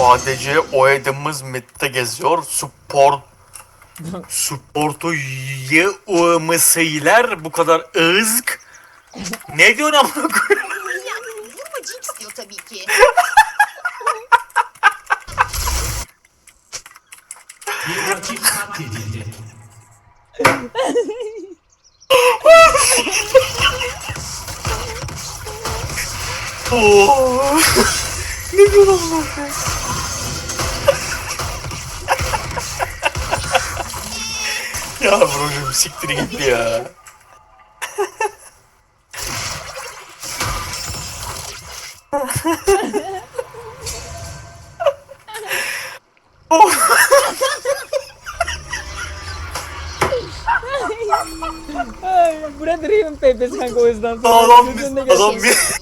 ADC oynadığımız midde geziyor. Support Supportu yığmasıylar bu kadar ızk. Ne diyorsun amına koyayım? Ya vurma Jinx diyor tabii ki. Bir rakip katledildi. Oo. ne diyorsun amına koyayım? Ela siktir um ya. Ay, Ai, pepes kanka o yüzden. sonra. Adam Sözün de bir,